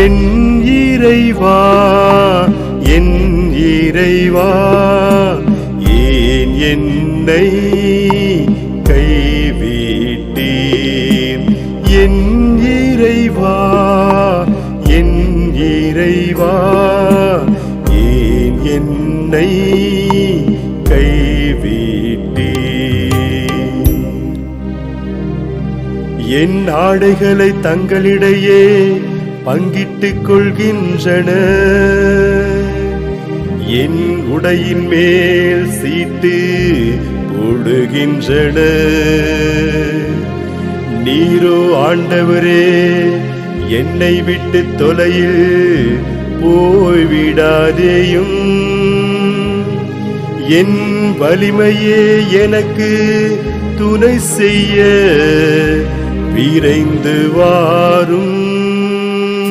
என் இறைவா என் இறைவா ஏன் என்னை கைவிட்டீர்? என் இறைவா என் இறைவா ஏன் என்னை கைவிட்டீர்? என் ஆடைகளை தங்களிடையே பங்கிட்டுக் கொள்கின்றன. என் உடையின் மேல் சீட்டு போடுகின்றன. நீரோ ஆண்டவரே என்னை விட்டு தொலையில் போய்விடாதேயும். என் வலிமையே எனக்கு துணை செய்ய விரைந்து வாரும்.